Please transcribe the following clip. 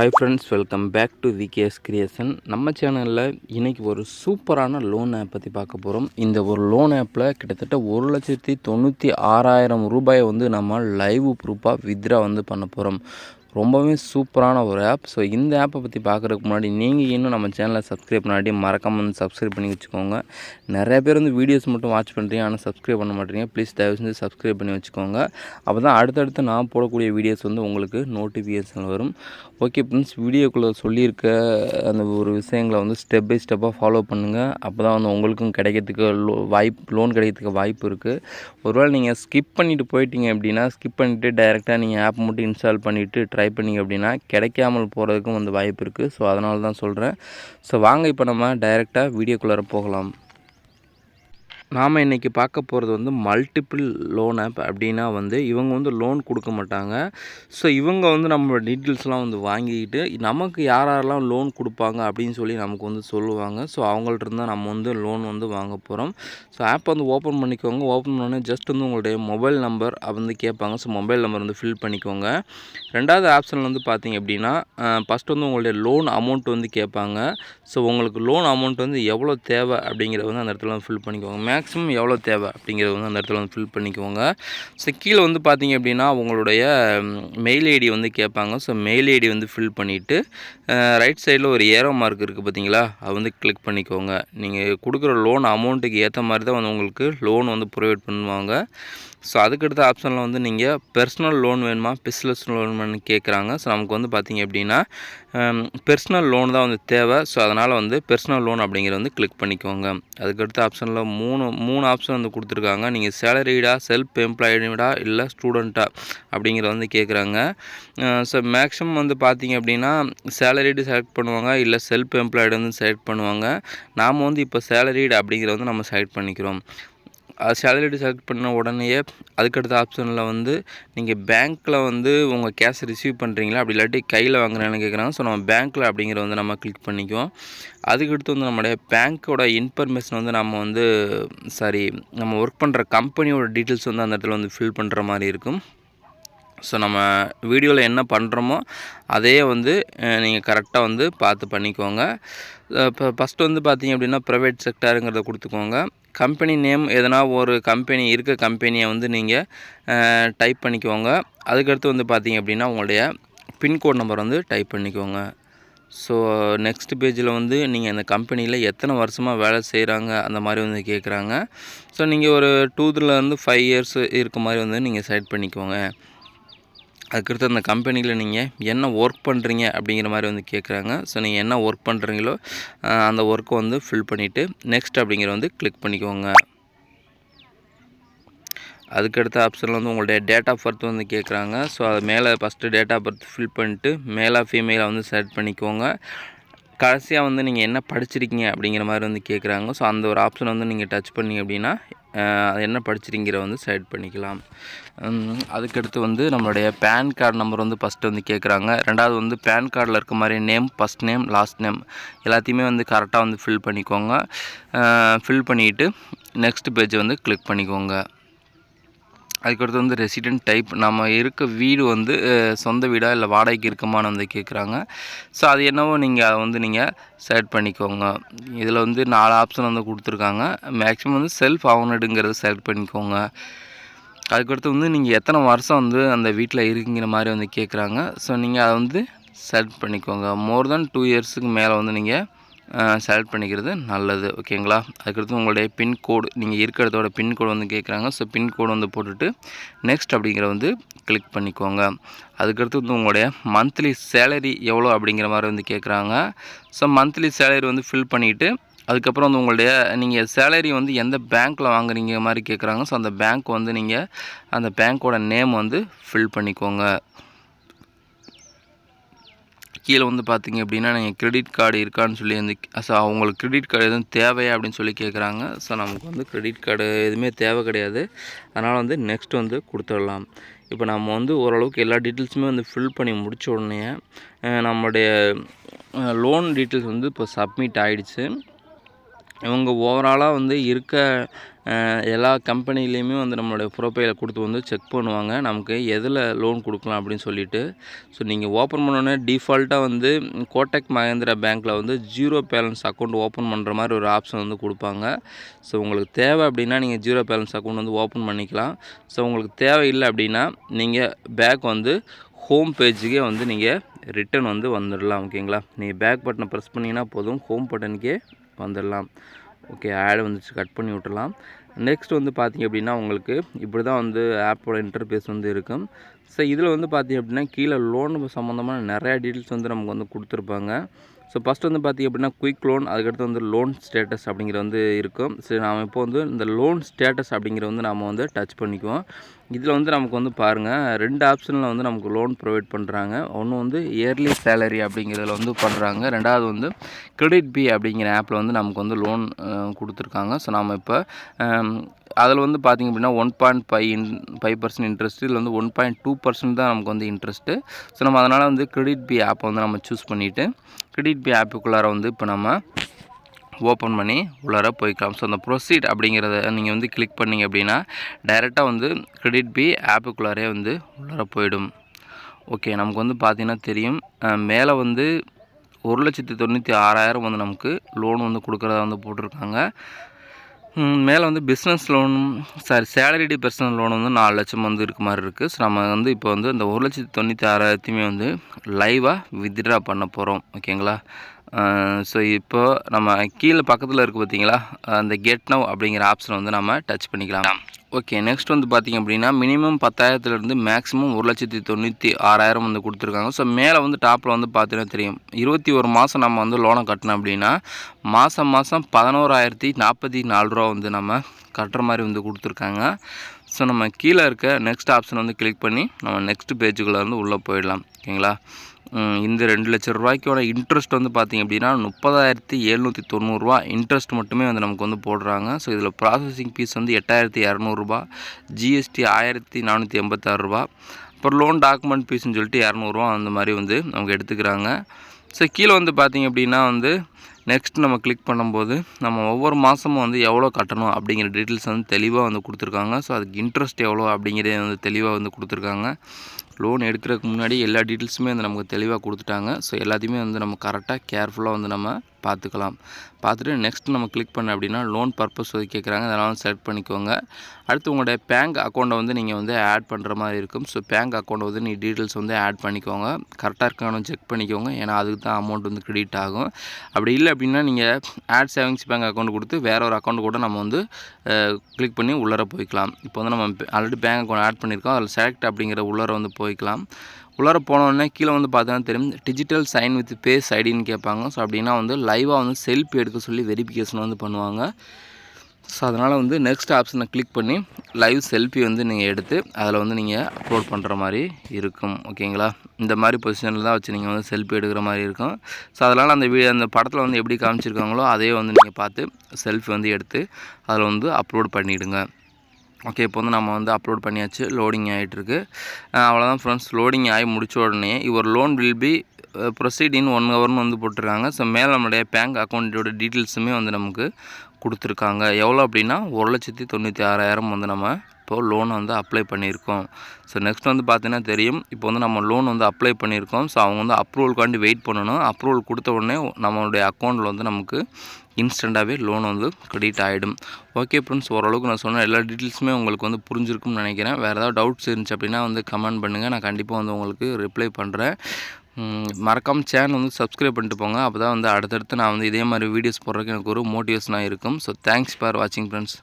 Hi friends welcome back to VKS creation நம்ம சேனலில் இன்றைக்கி ஒரு சூப்பரான லோன் ஆப் பற்றி பார்க்க போகிறோம் இந்த ஒரு லோன் ஆப்பில் கிட்டத்தட்ட ஒரு லட்சத்தி தொண்ணூற்றி ஆறாயிரம் ரூபாயை வந்து நம்ம லைவ் ப்ரூஃபாக வித்ரா வந்து பண்ண போகிறோம் ரொம்பவே சூப்பரான ஒரு ஆப் ஸோ இந்த ஆப்பை பற்றி பார்க்குறதுக்கு முன்னாடி நீங்கள் இன்னும் நம்ம சேனலை சப்ஸ்கிரைப் பண்ணாட்டி மறக்காம வந்து சப்ஸ்கிரைப் பண்ணி வச்சுக்கோங்க. நிறைய பேர் வந்து வீடியோஸ் மட்டும் வாட்ச் பண்ணுறீங்க ஆனால் சப்ஸ்கிரைப் பண்ண மாட்டீங்க. ப்ளீஸ் தயவு செஞ்சு சப்ஸ்கிரைப் பண்ணி வச்சுக்கோங்க. அப்போ தான் அடுத்தடுத்து நான் போடக்கூடிய வீடியோஸ் வந்து உங்களுக்கு நோட்டிஃபிகேஷன் வரும். ஓகே ஃப்ரெண்ட்ஸ் வீடியோக்குள்ளே சொல்லியிருக்க அந்த ஒரு விஷயங்களை வந்து ஸ்டெப் பை ஸ்டெப்பாக ஃபாலோ பண்ணுங்கள் அப்போ தான் வந்து உங்களுக்கும் கிடைக்கிறதுக்கு லோ வாய்ப்பு லோன் கிடைக்கிறதுக்கு வாய்ப்பு இருக்குது ஒருவேளை நீங்கள் ஸ்கிப் பண்ணிவிட்டு போயிட்டீங்க அப்படின்னா ஸ்கிப் பண்ணிவிட்டு டைரெக்டாக நீங்கள் ஆப் மட்டும் இன்ஸ்டால் பண்ணிவிட்டு ட்ரை பண்ணிங்க அப்படின்னா கிடைக்காமல் போகிறதுக்கும் வந்து வாய்ப்பு இருக்குது ஸோ அதனால தான் சொல்கிறேன் ஸோ வாங்க இப்போ நம்ம டைரெக்டாக வீடியோக்குள்ளார போகலாம். நாம் இன்றைக்கி பார்க்க போகிறது வந்து மல்டிபிள் லோன் ஆப் அப்படின்னா வந்து இவங்க வந்து லோன் கொடுக்க மாட்டாங்க. ஸோ இவங்க வந்து நம்ம டீட்டெயில்ஸ்லாம் வந்து வாங்கிக்கிட்டு நமக்கு யார் யாரெல்லாம் லோன் கொடுப்பாங்க அப்படின்னு சொல்லி நமக்கு வந்து சொல்லுவாங்க. ஸோ அவங்கள்ட்ட இருந்தால் நம்ம வந்து லோன் வந்து வாங்க போகிறோம் ஸோ ஆப் வந்து ஓப்பன் பண்ணிக்கோங்க. ஓப்பன் பண்ணோடனே ஜஸ்ட் வந்து உங்களுடைய மொபைல் நம்பர் வந்து கேட்பாங்க. ஸோ மொபைல் நம்பர் வந்து ஃபில் பண்ணிக்கோங்க. ரெண்டாவது ஆப்ஷனில் வந்து பார்த்திங்க அப்படின்னா ஃபஸ்ட் வந்து உங்களுடைய லோன் அமௌண்ட் வந்து கேட்பாங்க. ஸோ உங்களுக்கு லோன் அமௌண்ட் வந்து எவ்வளோ தேவை அப்படிங்கிறத வந்து அந்த இடத்துல வந்து ஃபில் பண்ணிக்கோங்க. மேக்ஸிமம் எவ்வளோ தேவை அப்படிங்கிறத வந்து அந்த இடத்துல வந்து ஃபில் பண்ணிக்கோங்க. ஸோ கீழே வந்து பார்த்தீங்க அப்படின்னா உங்களுடைய மெயில் ஐடி வந்து கேட்பாங்க. ஸோ மெயில் ஐடி வந்து ஃபில் பண்ணிவிட்டு ரைட் சைடில் ஒரு ஏரோ மார்க் இருக்குது பார்த்தீங்களா? அது வந்து கிளிக் பண்ணிக்கோங்க. நீங்கள் கொடுக்குற லோன் அமௌண்ட்டுக்கு ஏற்ற மாதிரி தான் வந்து உங்களுக்கு லோன் வந்து ப்ரொவைட் பண்ணுவாங்க. ஸோ அதுக்கடுத்த ஆப்ஷனில் வந்து நீங்கள் பெர்சனல் லோன் வேணுமா? பிஸ்னஸ் லோன் வேணும்னு கேட்குறாங்க ஸோ நமக்கு வந்து பார்த்திங்க அப்படின்னா பெர்சனல் லோன் தான் வந்து தேவை. ஸோ அதனால் வந்து பெர்சனல் லோன் அப்படிங்கிறத வந்து கிளிக் பண்ணிக்கோங்க. அதுக்கடுத்த ஆப்ஷனில் மூணு மூணு ஆப்ஷன் வந்து கொடுத்துருக்காங்க. நீங்கள் சேலரிடா செல்ஃப் எம்ப்ளாய்டா இல்லை ஸ்டூடெண்ட்டா அப்படிங்கிறத வந்து கேட்குறாங்க ஸோ மேக்ஸிமம் வந்து பார்த்திங்க அப்படின்னா சேலரிடு செலக்ட் பண்ணுவாங்க இல்லை செல்ஃப் எம்ப்ளாய்டு வந்து செலக்ட் பண்ணுவாங்க. நாம் வந்து இப்போ சேலரிடு அப்படிங்கிறத வந்து நம்ம செலக்ட் பண்ணிக்கிறோம். சேலரி செலக்ட் பண்ண உடனேயே அதுக்கடுத்த ஆப்ஷனில் வந்து நீங்கள் பேங்க்கில் வந்து உங்கள் கேஷ் ரிசீவ் பண்ணுறீங்களா அப்படி இல்லாட்டி கையில் வாங்குறேன்னு கேட்குறாங்க ஸோ நம்ம பேங்க்கில் அப்படிங்கிற வந்து நம்ம கிளிக் பண்ணிக்குவோம். அதுக்கடுத்து வந்து நம்மளுடைய பேங்க்கோட இன்ஃபர்மேஷன் வந்து நம்ம வந்து சாரி நம்ம ஒர்க் பண்ணுற கம்பெனியோட டீட்டெயில்ஸ் வந்து அந்த இடத்துல வந்து ஃபில் பண்ணுற மாதிரி இருக்கும். ஸோ நம்ம வீடியோவில் என்ன பண்ணுறோமோ அதே வந்து நீங்கள் கரெக்டாக வந்து பார்த்து பண்ணிக்கோங்க. இப்போ ஃபஸ்ட்டு வந்து பார்த்தீங்க அப்படின்னா ப்ரைவேட் செக்டாருங்கிறத கொடுத்துக்கோங்க. கம்பெனி நேம் எதனா ஒரு கம்பெனி இருக்க கம்பெனியை வந்து நீங்கள் டைப் பண்ணிக்கோங்க. அதுக்கடுத்து வந்து பார்த்தீங்க அப்படின்னா உங்களுடைய பின்கோட் நம்பர் வந்து டைப் பண்ணிக்கோங்க. ஸோ நெக்ஸ்ட் பேஜில் வந்து நீங்கள் அந்த கம்பெனியில் எத்தனை வருஷமாக வேலை செய்கிறாங்க அந்த மாதிரி வந்து கேட்குறாங்க ஸோ நீங்கள் ஒரு டூத்துலேருந்து ஃபைவ் இயர்ஸ் இருக்க மாதிரி வந்து நீங்கள் செலக்ட் பண்ணிக்கோங்க. அதுக்கடுத்து அந்த கம்பெனியில் நீங்கள் என்ன ஒர்க் பண்ணுறீங்க அப்படிங்கிற மாதிரி வந்து கேட்குறாங்க. ஸோ நீங்கள் என்ன ஒர்க் பண்ணுறீங்களோ அந்த ஒர்க்கை வந்து ஃபில் பண்ணிவிட்டு நெக்ஸ்ட் அப்படிங்கிற வந்து கிளிக் பண்ணிக்கோங்க. அதுக்கடுத்த ஆப்ஷனில் வந்து உங்களுடைய டேட் ஆஃப் பர்த் வந்து கேட்குறாங்க. ஸோ அது மேலே first date of birth fill பண்ணிட்டு மேலே ஃபீமேலாக வந்து செலக்ட் பண்ணிக்கோங்க. கடைசியாக வந்து நீங்கள் என்ன படிச்சிருக்கீங்க அப்படிங்கிற மாதிரி வந்து கேட்குறாங்க. ஸோ அந்த ஒரு ஆப்ஷன் வந்து நீங்கள் டச் பண்ணி அப்படின்னா அது என்ன படிச்சிருங்கிற வந்து செலக்ட் பண்ணிக்கலாம். அதுக்கடுத்து வந்து நம்மளுடைய பேன் கார்டு நம்பர் வந்து ஃபஸ்ட்டு வந்து கேட்குறாங்க ரெண்டாவது வந்து பேன் கார்டில் இருக்க மாதிரி name first name last name எல்லாத்தையுமே வந்து கரெக்டாக வந்து ஃபில் பண்ணிக்கோங்க. ஃபில் பண்ணிவிட்டு நெக்ஸ்ட் பேஜை வந்து கிளிக் பண்ணிக்கோங்க. அதுக்கடுத்து வந்து ரெசிடென்ட் டைப் நம்ம இருக்க வீடு வந்து சொந்த வீடாக இல்லை வாடகைக்கு இருக்கமான்னு வந்து கேட்குறாங்க ஸோ அது என்னவோ நீங்கள் அதை வந்து நீங்கள் செலக்ட் பண்ணிக்கோங்க. இதில் வந்து நாலு ஆப்ஷன் வந்து கொடுத்துருக்காங்க. மேக்ஸிமம் வந்து செல்ஃப் ஆவனடுங்கிறத செலக்ட் பண்ணிக்கோங்க. அதுக்கடுத்து வந்து நீங்கள் எத்தனை வருஷம் வந்து அந்த வீட்டில் இருக்குங்கிற மாதிரி வந்து கேட்குறாங்க ஸோ நீங்கள் அதை வந்து செலக்ட் பண்ணிக்கோங்க. மோர் தென் டூ இயர்ஸுக்கு மேலே வந்து நீங்கள் செலக்ட் பண்ணிக்கிறது நல்லது. ஓகேங்களா அதுக்கடுத்து உங்களுடைய பின்கோடு நீங்கள் இருக்கிற இடத்தோட பின்கோடு வந்து கேட்குறாங்க ஸோ பின்கோடு வந்து போட்டுட்டு நெக்ஸ்ட் அப்படிங்கிற வந்து கிளிக் பண்ணிக்கோங்க. அதுக்கடுத்து வந்து உங்களுடைய மந்த்லி சேலரி எவ்வளோ அப்படிங்கிற மாதிரி வந்து கேட்குறாங்க ஸோ மந்த்லி சேலரி வந்து ஃபில் பண்ணிவிட்டு அதுக்கப்புறம் வந்து உங்களுடைய நீங்கள் சேலரி வந்து எந்த பேங்க்கில் வாங்குறீங்க மாதிரி கேட்குறாங்க ஸோ அந்த பேங்க் வந்து நீங்கள் அந்த பேங்க்கோட நேம் வந்து ஃபில் பண்ணிக்கோங்க. கீழே வந்து பார்த்தீங்க அப்படின்னா நீங்கள் கிரெடிட் கார்டு இருக்கான்னு சொல்லி அந்த ஸோ அவங்களுக்கு கிரெடிட் கார்டு எதுவும் தேவையா? அப்படின்னு சொல்லி கேட்குறாங்க ஸோ நமக்கு வந்து கிரெடிட் கார்டு எதுவுமே தேவை கிடையாது. அதனால் வந்து நெக்ஸ்ட் வந்து கொடுத்துடலாம். இப்போ நம்ம வந்து ஓரளவுக்கு எல்லா டீட்டெயில்ஸுமே வந்து ஃபில் பண்ணி முடித்த உடனே நம்மளுடைய லோன் டீட்டெயில்ஸ் வந்து இப்போ சப்மிட் ஆகிடுச்சு இவங்க ஓவராலாக வந்து இருக்க எல்லா கம்பெனிலையுமே வந்து நம்மளுடைய ப்ரொஃபைலை கொடுத்து வந்து செக் பண்ணுவாங்க. நமக்கு எதில் லோன் கொடுக்கலாம் அப்படின்னு சொல்லிட்டு. ஸோ நீங்கள் ஓப்பன் பண்ணோன்னே டிஃபால்ட்டாக வந்து கோட்டக் மகேந்திரா பேங்க்கில் வந்து ஜீரோ பேலன்ஸ் அக்கௌண்ட் ஓப்பன் பண்ணுற மாதிரி ஒரு ஆப்ஷன் வந்து கொடுப்பாங்க. ஸோ உங்களுக்கு தேவை அப்படின்னா நீங்கள் ஜீரோ பேலன்ஸ் அக்கௌண்ட் வந்து ஓப்பன் பண்ணிக்கலாம். ஸோ உங்களுக்கு தேவையில்லை அப்படின்னா நீங்கள் பேக் வந்து ஹோம் பேஜுக்கே வந்து நீங்கள் ரிட்டன் வந்து வந்துடலாம் ஓகேங்களா நீங்கள் பேக் பட்டனை ப்ரெஸ் பண்ணிங்கன்னா போதும். ஹோம் பட்டனுக்கே வந்துடலாம் ஓகே ஆடு வந்துச்சு கட் பண்ணி விட்டுலாம் நெக்ஸ்ட் வந்து பார்த்திங்க அப்படின்னா உங்களுக்கு இப்படி தான் வந்து ஆப்போட இன்டர்ஃபேஸ் வந்து இருக்கும். ஸோ இதில் வந்து பார்த்திங்க அப்படின்னா கீழே லோன் சம்மந்தமான நிறையா டீட்டெயில்ஸ் வந்து நமக்கு வந்து கொடுத்துருப்பாங்க. ஸோ ஃபஸ்ட் வந்து பார்த்திங்க அப்படின்னா குயிக் லோன் அதுக்கடுத்து வந்து லோன் ஸ்டேட்டஸ் அப்படிங்கிற வந்து இருக்கும். சரி நாம் இப்போ வந்து இந்த லோன் ஸ்டேட்டஸ் அப்படிங்கிற வந்து நாம் வந்து டச் பண்ணிக்குவோம். இதில் வந்து நமக்கு வந்து பாருங்கள் ரெண்டு ஆப்ஷனில் வந்து நமக்கு லோன் ப்ரொவைட் பண்ணுறாங்க ஒன்று வந்து இயர்லி சேலரி அப்படிங்கிறதுல வந்து பண்ணுறாங்க ரெண்டாவது வந்து கிரெடிட் பி அப்படிங்கிற ஆப்பில் வந்து நமக்கு வந்து லோன் கொடுத்துருக்காங்க. ஸோ நாம் இப்போ அதில் வந்து பார்த்திங்க அப்படின்னா one point five in five percent interest இதில் வந்து ஒன் பாயிண்ட் டூ பர்சன்ட் தான் நமக்கு வந்து இன்ட்ரெஸ்ட்டு ஸோ நம்ம அதனால் வந்து கிரெடிட் பி ஆப்பை வந்து நம்ம சூஸ் பண்ணிவிட்டு கிரெடிட் பி ஆப்புக்குள்ளார வந்து இப்போ நம்ம ஓப்பன் பண்ணி உள்ளார போய்க்கலாம். ஸோ அந்த ப்ரொசீட் அப்படிங்கிறத நீங்கள் வந்து கிளிக் பண்ணிங்க அப்படின்னா டைரெக்டாக வந்து கிரெடிட் பி ஆப்புக்குள்ளாரே வந்து உள்ளார போயிடும். ஓகே நமக்கு வந்து பார்த்திங்கன்னா தெரியும். மேலே வந்து ஒரு லட்சத்தி தொண்ணூற்றி ஆறாயிரம் வந்து நமக்கு லோன் வந்து கொடுக்குறதா வந்து போட்டிருக்காங்க. மேலே வந்து business loan sorry salaried personal loan வந்து நாலு லட்சம் வந்து இருக்க மாதிரி இருக்குது ஸோ நம்ம வந்து இப்போ வந்து இந்த ஒரு லட்சத்து தொண்ணூற்றி ஆறாயிரத்தையுமே வந்து லைவாக வித்ட்ரா பண்ண போகிறோம் ஓகேங்களா ஸோ இப்போது நம்ம கீழே பக்கத்தில் இருக்குது பார்த்தீங்களா அந்த கெட் நவ் அப்படிங்கிற ஆப்ஷன் வந்து நம்ம டச் பண்ணிக்கலாம். ஓகே நெக்ஸ்ட் வந்து பார்த்திங்க அப்படின்னா மினிமம் பத்தாயிரத்துலேருந்து மேக்ஸிமம் ஒரு லட்சத்தி தொண்ணூற்றி ஆறாயிரம் வந்து கொடுத்துருக்காங்க. ஸோ மேலே வந்து டாப்பில் வந்து பார்த்தீங்கன்னா தெரியும். இருபத்தி ஒரு மாதம் நம்ம வந்து லோனை கட்டினோம் அப்படின்னா மாதம் மாதம் பதினோராயிரத்தி நாற்பத்தி நாலு ரூபா வந்து நம்ம கட்டுற மாதிரி வந்து கொடுத்துருக்காங்க. ஸோ நம்ம கீழே இருக்க நெக்ஸ்ட் ஆப்ஷன் வந்து கிளிக் பண்ணி நம்ம நெக்ஸ்ட் பேஜுக்குள்ளே வந்து உள்ளே போயிடலாம். ஓகேங்களா? இந்த ரெண்டு லட்ச ரூபாய்க்கோட இன்ட்ரெஸ்ட் வந்து பார்த்திங்க அப்படின்னா முப்பதாயிரத்தி எழுநூற்றி தொண்ணூறுரூவா இன்ட்ரெஸ்ட் மட்டுமே வந்து நமக்கு வந்து போடுறாங்க. ஸோ இதில் ப்ராசஸிங் ஃபீஸ் வந்து எட்டாயிரத்தி இரநூறுபா ஜிஎஸ்டி ஆயிரத்தி நானூற்றி எண்பத்தாறு ரூபா அப்புறம் லோன் டாக்குமெண்ட் ஃபீஸ்னு சொல்லிட்டு இரநூறுவா அந்த மாதிரி வந்து நமக்கு எடுத்துக்கிறாங்க. ஸோ கீழே வந்து பார்த்திங்க அப்படின்னா வந்து நெக்ஸ்ட் நம்ம கிளிக் பண்ணும்போது நம்ம ஒவ்வொரு மாதமும் வந்து எவ்வளோ கட்டணும் அப்படிங்கிற டீட்டெயில்ஸ் வந்து தெளிவாக வந்து கொடுத்துருக்காங்க. ஸோ அதுக்கு இன்ட்ரெஸ்ட் எவ்வளோ அப்படிங்கிறத வந்து தெளிவாக வந்து கொடுத்துருக்காங்க. லோன் எடுக்கிறதுக்கு முன்னாடி எல்லா டீட்டெயில்ஸுமே வந்து நமக்கு தெளிவாக கொடுத்துட்டாங்க. ஸோ எல்லாத்தையுமே வந்து நம்ம கரெக்டாக கேர்ஃபுல்லாக வந்து நம்ம பார்த்துக்கலாம். பார்த்துட்டு நெக்ஸ்ட் நம்ம கிளிக் பண்ண அப்படின்னா லோன் பர்பஸ் வந்து கேட்குறாங்க அதெல்லாம் செலக்ட் பண்ணிக்கோங்க. அடுத்து உங்களுடைய பேங்க் அக்கௌண்ட்டை வந்து நீங்கள் வந்து ஆட் பண்ணுற மாதிரி இருக்கும். ஸோ பேங்க் அக்கௌண்ட்டை வந்து நீங்கள் டீட்டெயில்ஸ் வந்து ஆட் பண்ணிக்கோங்க. கரெக்டாக இருக்கானு செக் பண்ணிக்கோங்க. ஏன்னா அதுக்கு தான் அமௌண்ட் வந்து கிரெடிட் ஆகும். அப்படி இல்லை அப்படின்னா நீங்கள் ஆட் சேவிங்ஸ் பேங்க் அக்கௌண்ட் கொடுத்து வேற ஒரு அக்கௌண்ட் கூட நம்ம வந்து கிளிக் பண்ணி உள்ளார போய்க்கலாம். இப்போ வந்து நம்ம ஆல்ரெடி பேங்க் அக்கௌண்ட் ஆட் பண்ணியிருக்கோம். அதில் செலக்ட் அப்படிங்கிற உள்ளார வந்து போய் போய்க்கலாம் உள்ளார போனோடனே கீழே வந்து பார்த்தீங்கன்னா தெரியும். டிஜிட்டல் சைன் வித் பேஸ் ஐடின்னு கேட்பாங்க. ஸோ அப்படின்னா வந்து லைவாக வந்து செல்ஃபி எடுக்க சொல்லி வெரிஃபிகேஷன் வந்து பண்ணுவாங்க. ஸோ அதனால் வந்து நெக்ஸ்ட் ஆப்ஷனை கிளிக் பண்ணி லைவ் செல்ஃபி வந்து நீங்கள் எடுத்து அதில் வந்து நீங்கள் அப்லோட் பண்ணுற மாதிரி இருக்கும். ஓகேங்களா இந்த மாதிரி பொசிஷனில் தான் வச்சு நீங்கள் வந்து செல்ஃபி எடுக்கிற மாதிரி இருக்கும். ஸோ அதனால் அந்த வீடியோ அந்த படத்தில் வந்து எப்படி காமிச்சிருக்காங்களோ அதையே வந்து நீங்கள் பார்த்து செல்ஃபி வந்து எடுத்து அதில் வந்து அப்லோட் பண்ணிவிடுங்க ஓகே இப்போ வந்து நம்ம வந்து அப்லோட் பண்ணியாச்சு. லோடிங் ஆகிட்டுருக்கு அவ்வளோதான் ஃப்ரெண்ட்ஸ் லோடிங் ஆகி முடித்த உடனே இவர் loan will be proceed in one ஹவர்னு வந்து போட்டிருக்காங்க. ஸோ மேலே நம்மளுடைய பேங்க் அக்கௌண்ட்டோட டீட்டெயில்ஸுமே வந்து நமக்கு கொடுத்துருக்காங்க. எவ்வளோ அப்படின்னா ஒரு லட்சத்தி தொண்ணூற்றி ஆறாயிரம் வந்து நம்ம இப்போது லோன் வந்து அப்ளை பண்ணியிருக்கோம். ஸோ நெக்ஸ்ட் வந்து பார்த்தீங்கன்னா தெரியும். இப்போ வந்து நம்ம லோன் வந்து அப்ளை பண்ணியிருக்கோம். ஸோ அவங்க வந்து அப்ரூவல்காண்டி வெயிட் பண்ணணும். அப்ரூவல் கொடுத்த உடனே நம்மளுடைய அக்கௌண்ட்டில் வந்து நமக்கு இன்ஸ்டண்ட்டாகவே லோன் வந்து கிரெடிட் ஆகிடும் ஓகே ஃப்ரெண்ட்ஸ் ஓரளவுக்கு நான் சொன்ன எல்லா டீட்டெயில்ஸுமே உங்களுக்கு வந்து புரிஞ்சிருக்கும்னு நினைக்கிறேன். வேறு ஏதாவது டவுட்ஸ் இருந்துச்சு அப்படின்னா வந்து கமெண்ட் பண்ணுங்கள் நான் கண்டிப்பாக வந்து உங்களுக்கு ரிப்ளை பண்ணுறேன் மறக்காமல் சேனல் வந்து சப்ஸ்கிரைப் பண்ணிட்டு போங்க. அப்போ தான் வந்து அடுத்தடுத்து நான் வந்து இதே மாதிரி வீடியோஸ் போடுறதுக்கு எனக்கு ஒரு மோட்டிவேஷனாக இருக்கும். ஸோ தேங்க்ஸ் ஃபார் வாட்சிங் ஃப்ரெண்ட்ஸ்